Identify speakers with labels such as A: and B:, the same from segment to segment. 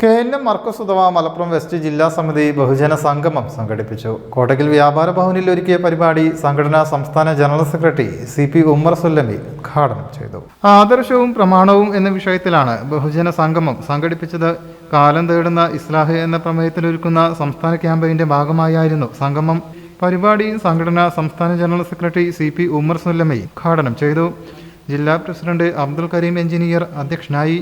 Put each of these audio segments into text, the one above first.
A: K N M Markaz Udava Malappuram West ജില്ലാ സമിതി ബഹുജന സംഗമം സംഘടിപ്പിച്ചു. കോട്ടയ്ക്കൽ വ്യാപാര ഭവനിൽ ഒരുക്കിയ പരിപാടി സംഘടനാ സംസ്ഥാന general secretary C P Ummer Sullami ഉദ്ഘാടനം ചെയ്തു. ആദർശവും പ്രമാണവും എന്ന വിഷയത്തിലാണ് ബഹുജന സംഗമം സംഘടിപ്പിച്ചത്. കാലം തേടുന്ന ഇസ്ലാഹ് എന്ന പ്രമേയത്തിൽ പ്രമേയത്തിലൊരുക്കുന്ന സംസ്ഥാന ക്യാമ്പയിന്റെ ഭാഗമായായിരുന്നു സംഗമം. പരിപാടി സംഘടന സംസ്ഥാന general secretary C P Ummer Sullami ഉദ്ഘാടനം ചെയ്തു. ജില്ലാ പ്രസിഡന്റ് അബ്ദുൽ കരീം എഞ്ചിനീയർ അധ്യക്ഷനായി.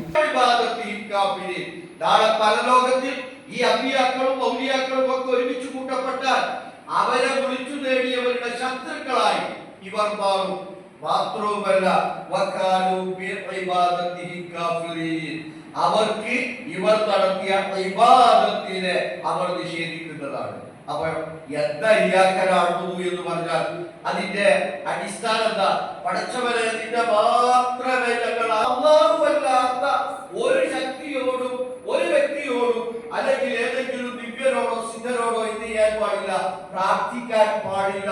B: കാഫിരീൻ. നാളെ പരലോകത്തിൽ ഈ അമ്പിയാക്കളും ഔലിയാക്കളും ഒക്കെ ഒരുമിച്ച് കൂട്ടപ്പെട്ടാൽ അവരെ വിളിച്ചു നേടിയവരുടെ ശത്രുക്കളായി ഇവർ മാറും മാത്രവുമല്ല. അവർക്ക് ഇവർ നടത്തിയ ഇബാദത്തിനെ അവർ നിഷേധിക്കുന്നതാണ് അപ്പോൾ എന്താ ഇയാക്കലാകുന്നു എന്ന് പറഞ്ഞാൽ അതിന്റെ അടിസ്ഥാനം എന്താ പടച്ചവനെ നിന്റെ പ്രാർത്ഥിക്കാൻ പാടില്ല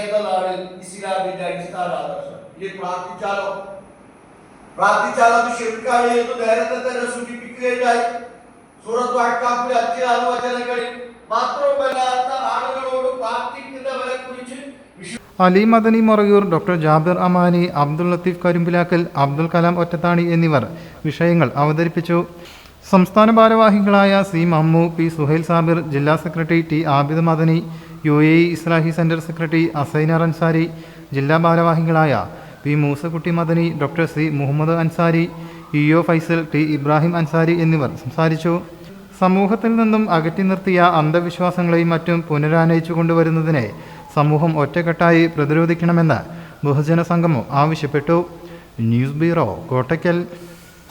B: എന്നതാണ് ഇസ്ലാമിന്റെ അടിസ്ഥാന ആദർശം ഇനി പ്രാർത്ഥിച്ചാലോ? പ്രാർത്ഥിച്ചാൽ അത് ശിർക്കാണ് എന്ന് നേരത്തെ തന്നെ സൂചിപ്പിക്കുകയുണ്ടായി. സൂറത്ത് അക്കാപ്പിൽ അഞ്ചാറ് വചനങ്ങളിൽ മാത്രവുമല്ലാത്ത ആളുകളോട് പ്രാർത്ഥിക്കുന്നവരെ കുറിച്ച്
A: അലി മദനി മൊറയൂർ ഡോക്ടർ ജാബിർ അമാനി അബ്ദുൽ ലത്തീഫ് കരിമ്പിലാക്കൽ അബ്ദുൽ കലാം ഒറ്റത്താണി എന്നിവർ വിഷയങ്ങൾ അവതരിപ്പിച്ചു. സംസ്ഥാന ഭാരവാഹികളായ സി മമ്മു പി സുഹൈൽ സാബിർ ജില്ലാ secretary T Abid Madani U A Islahi centre secretary Asainar Ansari ജില്ലാ ഭാരവാഹികളായ P Moosakutty Madani doctor C Muhammad Ansari E O Faisal T Ibrahim Ansari എന്നിവർ സംസാരിച്ചു. സമൂഹത്തിൽ നിന്നും അകറ്റി നിർത്തിയ അന്ധവിശ്വാസങ്ങളെയും മറ്റും പുനരാനയിച്ചു കൊണ്ടുവരുന്നതിനെ സമൂഹം ഒറ്റക്കെട്ടായി പ്രതിരോധിക്കണമെന്ന് ബഹുജന സംഗമം ആവശ്യപ്പെട്ടു. News bureau Kottakkal.